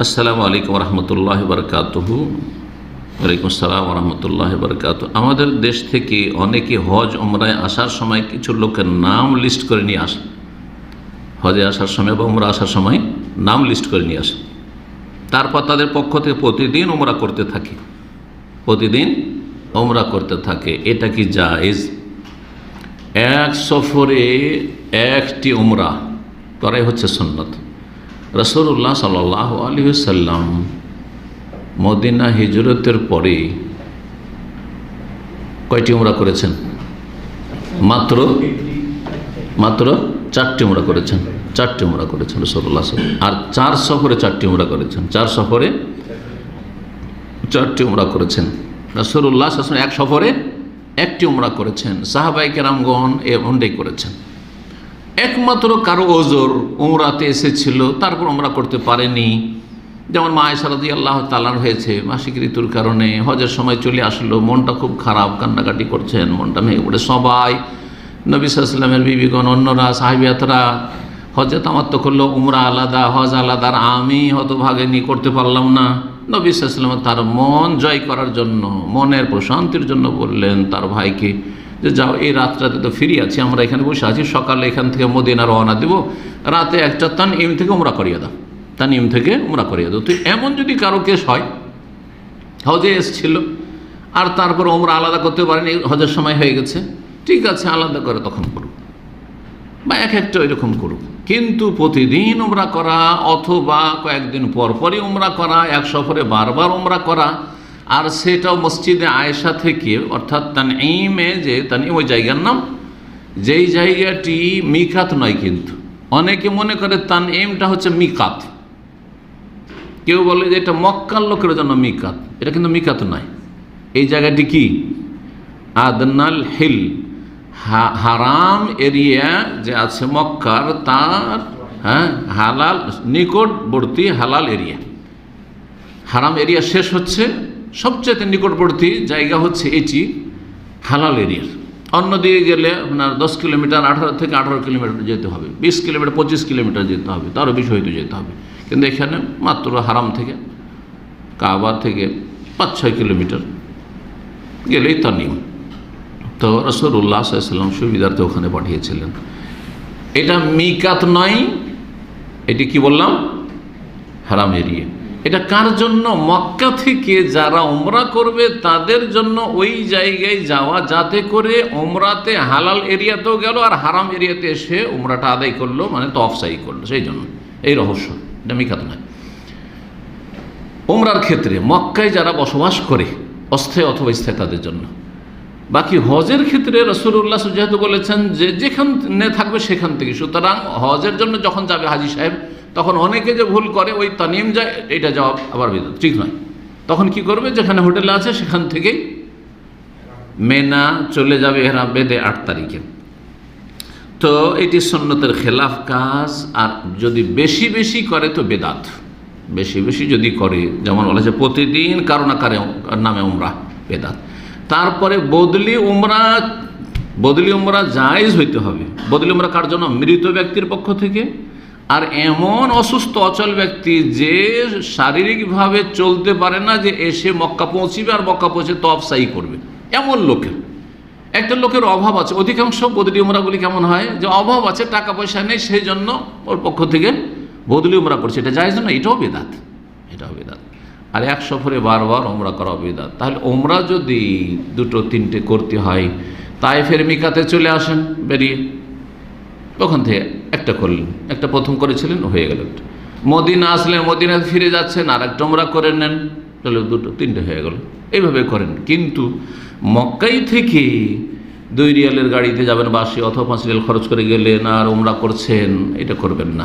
আসসালামু আলাইকুম রহমতুল্লাহ বরকাতহু। ওয়ালাইকুম আসসালাম রহমতুল্লাহ বরকাত। আমাদের দেশ থেকে অনেকে হজ ওমরায় আসার সময় কিছু লোকের নাম লিস্ট করে নিয়ে আসে। হজে আসার সময় বা উমরা আসার সময় নাম লিস্ট করে নিয়ে আসে। তারপর তাদের পক্ষ থেকে প্রতিদিন ওমরা করতে থাকে। প্রতিদিন ওমরা করতে থাকে। এটা কি জায়েজ? এক সফরে একটি উমরা করাই হচ্ছে সন্ন্যত রসুল্লাহ সাল আলী সাল্লাম মদিনা হিজরতের পরে কয়টি উমরা করেছেন? মাত্র? মাত্র চারটি উমরা করেছেন। চারটি উমরা করেছেন রসুল্লাহ আর চার সফরে চারটি উমরা করেছেন। চার সফরে চারটি উমরা করেছেন। রসুল্লাহ এক সফরে একটি উমরা করেছেন। সাহাবাই কেরামগণ এ ওন্ডে করেছেন। একমাত্র কারও ওজোর উমরাতে এসেছিল, তারপর উমরা করতে পারেনি। যেমন মা আয়সারদি আল্লাহ তালার হয়েছে, মাসিক ঋতুর কারণে হজের সময় চলে আসলো, মনটা খুব খারাপ, কান্নাকাটি করছেন, মনটা ভেঙে পড়ে। সবাই, নবী সাল্লামের বিবিগণ, অন্যরা, সাহেবিয়াতরা, হজে তামাত্ম করল, উমরা আলাদা, হজ আলাদা, আর আমি হতভাগিনী করতে পারলাম না। নবী সাল্লাম তার মন জয় করার জন্য, মনের প্রশান্তির জন্য বললেন, তার ভাইকে যে যাও, এই রাতটাতে তো ফিরে আছি, আমরা এখানে বসে আছি, সকালে এখান থেকে মদিনা রওনা দেব, রাতে একটা তান এম থেকে উমরা করিয়ে দাও। তান ইম থেকে উমরা করিয়ে দাও। তো এমন যদি কারও কেস হয়, হজে এসছিল, আর তারপর ওমরা আলাদা করতে পারেনি, হজের সময় হয়ে গেছে, ঠিক আছে, আলাদা করে তখন করুক। বা এক একটা এরকম করুক। কিন্তু প্রতিদিন ওমরা করা, অথবা কয়েকদিন পর পরই উমরা করা, এক সফরে বারবার ওমরা করা আর সেটাও মসজিদে আয়েশা থেকে, অর্থাৎ তান ইমে যে তান ওই জায়গার নাম, যেই জায়গাটি মিকাত নয় কিন্তু। অনেকে মনে করে তান এমটা হচ্ছে মিকাত। কেউ বলে যে এটা মক্কার লোকের জন্য মিকাত, এটা কিন্তু মিকাত নয়। এই জায়গাটি কি? আদনাল হিল হারাম এরিয়া যে আছে মক্কার, তার হ্যাঁ হালাল, নিকটবর্তী হালাল এরিয়া। হারাম এরিয়া শেষ হচ্ছে সবচেয়ে নিকটবর্তী জায়গা হচ্ছে এটি হালাল এরিয়ার অন্যদিকে গেলে আপনার দশ কিলোমিটার, আঠারো থেকে আঠারো কিলোমিটার যেতে হবে। বিশ কিলোমিটার, পঁচিশ কিলোমিটার যেতে হবে। তারও বেশি হয়তো যেতে হবে। কিন্তু এখানে মাত্র হারাম থেকে, কাবা থেকে পাঁচ, ছয় কিলোমিটার গেলেই তার নিয়ম। তো রসুল্লাহ সাল্লাম সুবিধার্থে ওখানে পাঠিয়েছিলেন। এটা মিকাত নয়, এটি কি বললাম? হারাম এরিয়া। এটা কার জন্য? মক্কা থেকে যারা ওমরা করবে, তাদের জন্য ওই জায়গায় যাওয়া, যাতে করে ওমরাতে হালাল এরিয়াতেও গেল আর হারাম এরিয়াতে এসে ওমরাটা আদায় করল মানে তো অফসাই করল। সেই জন্য। এই রহস্য। এটা মিখাত নয়। ওমরার ক্ষেত্রে মক্কায় যারা বসবাস করে, অস্থায়ী অথবা স্থায়ী তাদের জন্য। বাকি হজের ক্ষেত্রে রসুল্লাহ যেহেতু বলেছেন যে যেখানে থাকবে সেখান থেকে, সুতরাং হজের জন্য যখন যাবে হাজি সাহেব, তখন অনেকে যে ভুল করে ওই তানিম যায়, এটা যাওয়া আবার ঠিক নয়। তখন কি করবে? যেখানে হোটেল আছে সেখান থেকেই মেনা চলে যাবে এরা বেদে আট তারিখে। তো এটি সন্ন্যতের খেলাফ কাজ, আর যদি বেশি বেশি করে তো বেদাত। বেশি বেশি যদি করে, যেমন বলা যায় প্রতিদিন কারও না কারে নামে উমরা, বেদাত। তারপরে বদলি উমরা বদলি উমরা জায়জ হইতে হবে। বদলি উমরা কার জন্য? মৃত ব্যক্তির পক্ষ থেকে। আর এমন অসুস্থ, অচল ব্যক্তি যে শারীরিকভাবে চলতে পারে না যে এসে মক্কা পৌঁছিবে আর মক্কা পৌঁছে তফসাই করবে। এমন লোকের। একটা লোকের অভাব আছে। অধিকাংশ বদলি উমরাগুলি কেমন হয়? যে অভাব আছে, টাকা পয়সা নেই, সেই জন্য ওর পক্ষ থেকে বদলি উমরা করছে। এটা যায় না? এটাও বেদাত। এটাও বেদাত। আর এক সফরে বারবার ওমরা করা বেদাত। তাহলে ওমরা যদি দুটো তিনটে করতে হয় তাই ফের মিকাতে চলে আসেন বেরিয়ে। ওখান থেকে একটা করলেন, একটা প্রথম করেছিলেন, হয়ে গেল। মদিনা আসলেন মদিনা ফিরে যাচ্ছেন আর একটা ওমরা করে নেন, তাহলে দুটো, তিনটে হয়ে গেল। এইভাবে করেন। কিন্তু মক্কাই থেকে দুই রিয়ালের গাড়িতে যাবেন বাসে, অথবা পাঁচ রিয়াল খরচ করে গেলেন আর ওমরা করছেন, এটা করবেন না।